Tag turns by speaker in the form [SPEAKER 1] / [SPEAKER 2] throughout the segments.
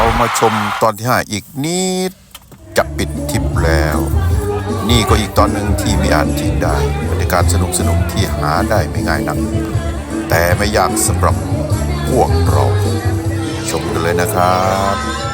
[SPEAKER 1] เรามาชมตอนที่ 5 อีกนิดจะปิดทริปแล้ว นี่ก็อีกตอนหนึ่งที่ไม่อาจทิ้งได้บรรยากาศสนุกสนุกที่หาได้ไม่ง่ายนัก แต่ไม่ยากสำหรับพวกเรา ชมกันเลยนะครับ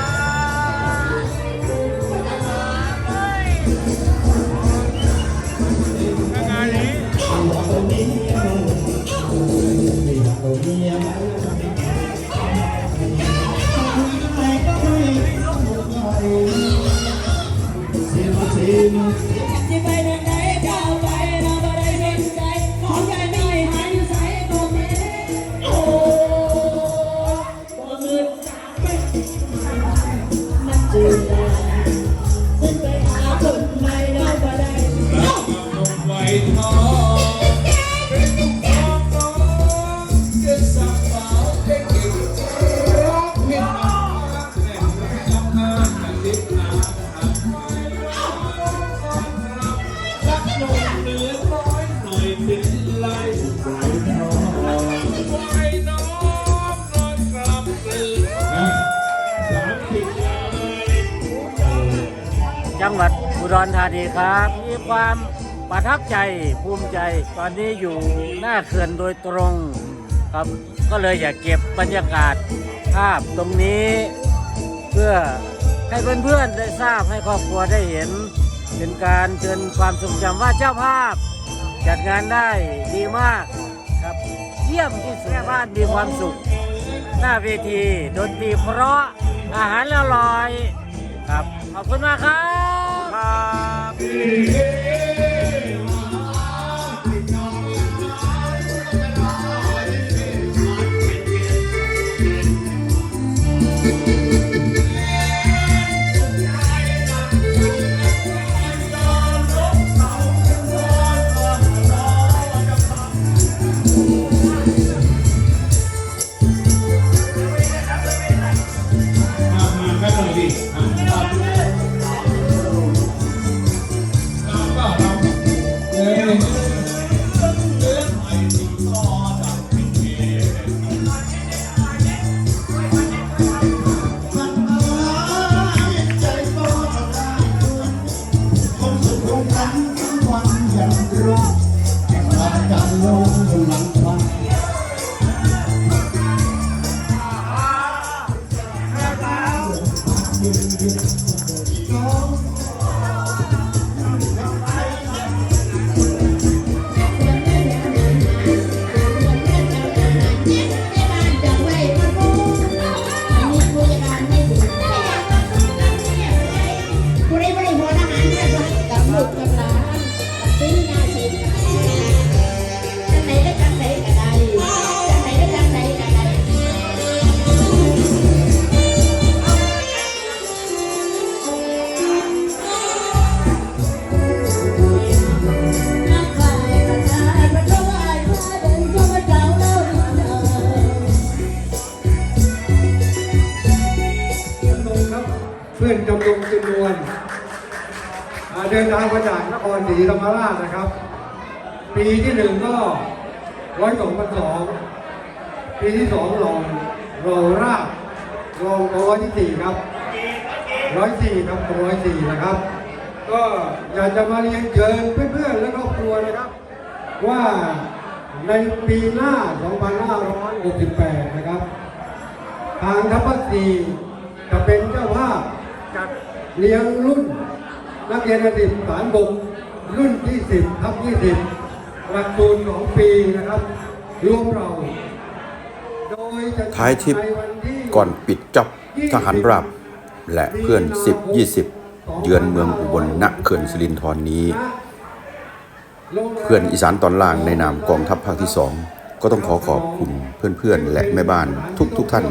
[SPEAKER 2] งหวัดอุดร
[SPEAKER 3] ธานีครับ มีความประทับใจภูมิใจ ตอนนี้อยู่หน้าเขื่อนโดยตรงครับก็เลยอยากเก็บบรรยากาศภาพตรงนี้ เพื่อให้เพื่อนๆได้ทราบให้ครอบครัวได้เห็น เป็นการเตือนความทรงจำว่าเจ้าภาพ จัดงานได้ดีมากครับเยี่ยมที่สุดแม่บ้านมีความสุข หน้าเวทีดนตรีเพราะอาหารอร่อย ครับ ขอบคุณมากครับ ครับ
[SPEAKER 2] ผู้
[SPEAKER 4] เดินทางมาจากนครศรีธรรมราชนะครับ ปีที่หนึ่งก็ร้อยสองพันสองปีที่สองรองรองราชรองร้อยที่สี่ครับร้อยสี่ครับร้อยสี่นะครับ ก็อยากจะมาเรียนเชิญเพื่อนๆและครอบครัวนะครับ ว่าในปีหน้า 2568 นะครับ ทางทัพภาคสีจะเป็นเจ้าภาพจัดเลี้ยงรุ่น นักเรียนระดับฐานบกรุ่นที่10ทับ20หลักสูตรของปีนะครับรวมเราโดยจะ
[SPEAKER 1] ท้ายทริป
[SPEAKER 4] ในวันที่
[SPEAKER 1] ก่อนปิดจับทหารราบ และเพื่อน 10 20 เยือนเมืองอุบลณเขื่อนสิรินธรนี้ เพื่อนอีสานตอนล่างในนามกองทัพภาคที่สองก็ต้องขอขอบคุณเพื่อนๆ และแม่บ้านทุกๆท่าน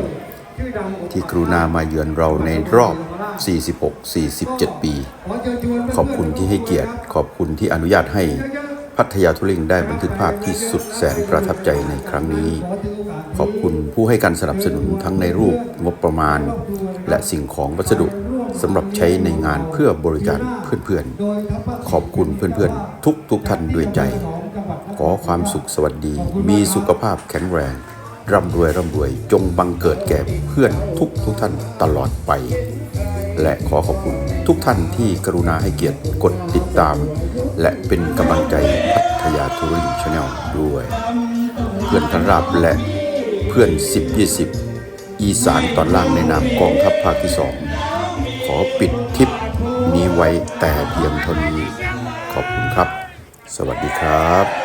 [SPEAKER 1] ที่กรุณามาเยือนเราในรอบ 46-47 ปี ขอบคุณที่ให้เกียรติ ขอบคุณที่อนุญาตให้พัทยาทุลิงได้บันทึกภาพที่สุดแสนประทับใจในครั้งนี้ ขอบคุณผู้ให้การสนับสนุนทั้งในรูปงบประมาณ และสิ่งของวัสดุสำหรับใช้ในงานเพื่อบริการเพื่อนๆ ขอบคุณเพื่อนๆ ทุกๆท่านด้วยใจ ขอความสุขสวัสดี มีสุขภาพแข็งแรง ร่ำรวยร่ำรวย จงบังเกิดแก่เพื่อนทุกทุกท่านตลอดไป และขอขอบคุณทุกท่านที่กรุณาให้เกียรติกดติดตาม และเป็นกำลังใจพัทยาทัวริงชาแนลด้วย เพื่อนทันราบและเพื่อน 10 20 อีสานตอนล่างในนามกองทัพภาคที่สองขอปิดทริปนี้ไว้แต่เพียงเท่านี้ ขอบคุณครับ สวัสดีครับ